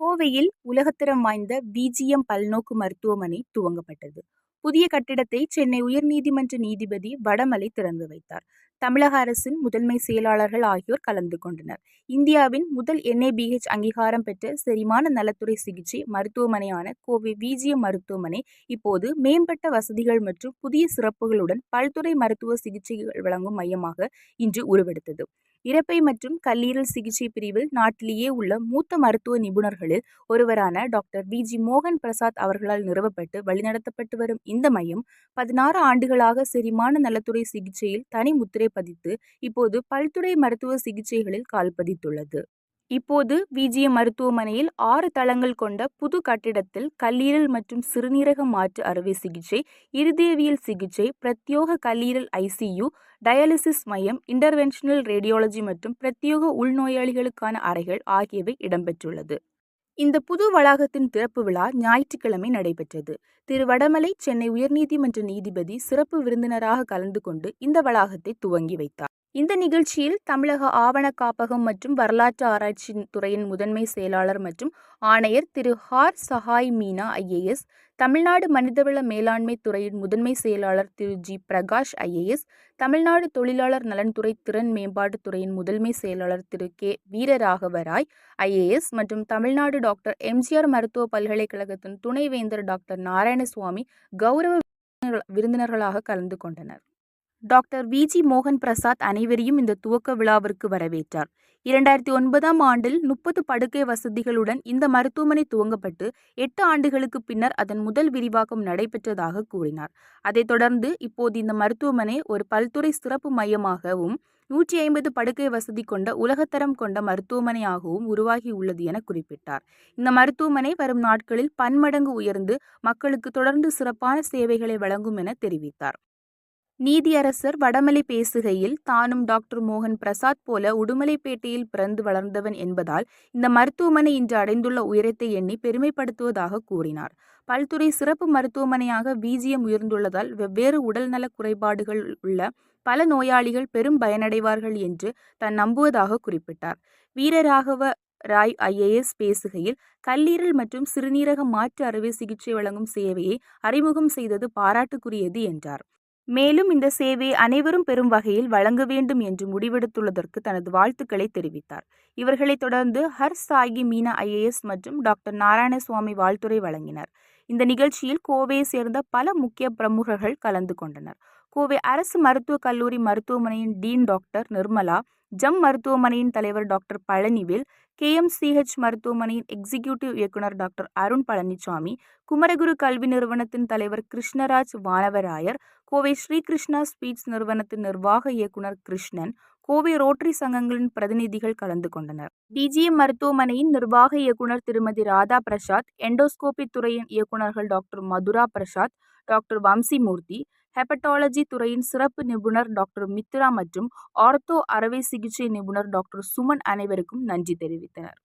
கோவையில் உலகத்தரம் வாய்ந்த விஜிஎம் பல்நோக்கு மருத்துவமனை துவங்கப்பட்டது. புதிய கட்டிடத்தை சென்னை உயர்நீதிமன்ற நீதிபதி வடமலை திறந்து வைத்தார். தமிழக அரசின் முதன்மை செயலாளர்கள் ஆகியோர் கலந்து கொண்டனர். இந்தியாவின் முதல் என்ஏபிஹெச் அங்கீகாரம் பெற்ற செரிமான நலத்துறை சிகிச்சை மருத்துவமனையான கோவை விஜிஎம் மருத்துவமனை இப்போது மேம்பட்ட வசதிகள் மற்றும் புதிய சிறப்புகளுடன் பல்துறை மருத்துவ சிகிச்சைகள் வழங்கும் மையமாக இன்று உருவெடுத்தது. இறப்பை மற்றும் கல்லீரல் சிகிச்சை பிரிவில் நாட்டிலேயே உள்ள மூத்த மருத்துவ நிபுணர்களில் ஒருவரான டாக்டர் வி. ஜி. மோகன் பிரசாத் அவர்களால் நிறுவப்பட்டு வழிநடத்தப்பட்டு வரும் இந்த மையம் பதினாறு ஆண்டுகளாக செரிமான நலத்துறை சிகிச்சையில் தனி முத்திரை பதித்து இப்போது பல்துறை மருத்துவ சிகிச்சைகளில் கால் பதித்துள்ளது. இப்போது விஜிஎம் மருத்துவமனையில் ஆறு தளங்கள் கொண்ட புது கட்டிடத்தில் கல்லீரல் மற்றும் சிறுநீரக மாற்று அறுவை சிகிச்சை, இருதயவியல் சிகிச்சை, பிரத்யோக கல்லீரல் ஐசியு, டயாலிசிஸ் மையம், இன்டர்வென்ஷனல் ரேடியாலஜி மற்றும் பிரத்யோக உள்நோயாளிகளுக்கான அறைகள் ஆகியவை இடம்பெற்றுள்ளது. இந்த புது வளாகத்தின் திறப்பு விழா ஞாயிற்றுக்கிழமை நடைபெற்றது. திரு. வடமலை சென்னை உயர்நீதிமன்ற நீதிபதி சிறப்பு விருந்தினராக கலந்து கொண்டு இந்த வளாகத்தை துவங்கி வைத்தார். இந்த நிகழ்ச்சியில் தமிழக ஆவண காப்பகம் மற்றும் வரலாற்று ஆராய்ச்சி துறையின் முதன்மை செயலாளர் மற்றும் ஆணையர் திரு. ஹார் சஹாய் மீனா ஐஏஎஸ், தமிழ்நாடு மனிதவள மேலாண்மை துறையின் முதன்மை செயலாளர் திரு. ஜி. பிரகாஷ் ஐஏஎஸ், தமிழ்நாடு தொழிலாளர் நலன்துறை திறன் மேம்பாட்டு துறையின் முதன்மை செயலாளர் திரு. கே. வீரராகவராய் ஐஏஎஸ் மற்றும் தமிழ்நாடு டாக்டர் எம்ஜிஆர் மருத்துவ பல்கலைக்கழகத்தின் துணைவேந்தர் டாக்டர் நாராயணசுவாமி கௌரவ விருந்தினர்களாக கலந்து கொண்டனர். Doctor V. ஜி. மோகன் பிரசாத் அனைவரையும் இந்த துவக்க விழாவிற்கு வரவேற்றார். இரண்டாயிரத்தி ஒன்பதாம் ஆண்டில் முப்பது படுக்கை வசதிகளுடன் இந்த மருத்துவமனை துவங்கப்பட்டு எட்டு ஆண்டுகளுக்கு பின்னர் அதன் முதல் விரிவாக்கம் நடைபெற்றதாக கூறினார். அதைத் தொடர்ந்து இப்போது இந்த மருத்துவமனை ஒரு பல்துறை சிறப்பு மையமாகவும் நூற்றி ஐம்பது படுக்கை வசதி கொண்ட உலகத்தரம் கொண்ட மருத்துவமனையாகவும் உருவாகியுள்ளது என குறிப்பிட்டார். இந்த மருத்துவமனை வரும் நாட்களில் பன்மடங்கு உயர்ந்து மக்களுக்கு தொடர்ந்து சிறப்பான சேவைகளை வழங்கும் என தெரிவித்தார். நீதியரசர் வடமலை பேசுகையில் தானும் டாக்டர் மோகன் பிரசாத் போல உடுமலைப்பேட்டையில் பிறந்து வளர்ந்தவன் என்பதால் இந்த மருத்துவமனை இன்று அடைந்துள்ள உயரத்தை எண்ணி பெருமைப்படுத்துவதாக கூறினார். பல்துறை சிறப்பு மருத்துவமனையாக விஜிஎம் உயர்ந்துள்ளதால் வெவ்வேறு உடல்நலக் குறைபாடுகள் உள்ள பல நோயாளிகள் பெரும் பயனடைவார்கள் என்று தான் நம்புவதாக குறிப்பிட்டார். வீரராகவ ராய் ஐஏஎஸ் பேசுகையில் கல்லீரல் மற்றும் சிறுநீரக மாற்று அறுவை சிகிச்சை வழங்கும் சேவையை அறிமுகம் செய்தது பாராட்டுக்குரியது என்றார். மேலும் இந்த சேவையை அனைவரும் பெறும் வகையில் வழங்க வேண்டும் என்று முடிவெடுத்துள்ளதற்கு தனது வாழ்த்துக்களை தெரிவித்தார். இவர்களைத் தொடர்ந்து ஹர் சாயி மீனா ஐஏஎஸ் மற்றும் டாக்டர் நாராயணசுவாமி வாழ்த்துரை வழங்கினர். இந்த நிகழ்ச்சியில் கோவையை சேர்ந்த பல முக்கிய பிரமுகர்கள் கலந்து கொண்டனர். கோவை அரசு மருத்துவக் கல்லூரி மருத்துவமனையின் டீன் டாக்டர் நிர்மலா, ஜம் மருத்துவமனையின் தலைவர் டாக்டர் பழனிவேல், கேஎம்சிஹெச் மருத்துவமனையின் எக்ஸிகியூட்டிவ் இயக்குனர் டாக்டர் அருண் பழனிசாமி, குமரகுரு கல்வி நிறுவனத்தின் தலைவர் கிருஷ்ணராஜ் வானவராயர், கோவை ஸ்ரீகிருஷ்ணா ஸ்வீட்ஸ் நிறுவனத்தின் நிர்வாக இயக்குனர் கிருஷ்ணன், கோவை ரோட்டரி சங்கங்களின் பிரதிநிதிகள் கலந்து கொண்டனர். டிஜிஎம் மருத்துவமனையின் நிர்வாக இயக்குனர் திருமதி ராதா பிரசாத், எண்டோஸ்கோபி துறையின் இயக்குனர்கள் doctor Madhura Prasad, doctor Vamsimurthy, hepatology துறையின் சிறப்பு நிபுணர் டாக்டர் மித்ரா மற்றும் ஆர்த்தோ அறுவை சிகிச்சை நிபுணர் டாக்டர் சுமன் அனைவருக்கும் நன்றி தெரிவித்தனர்.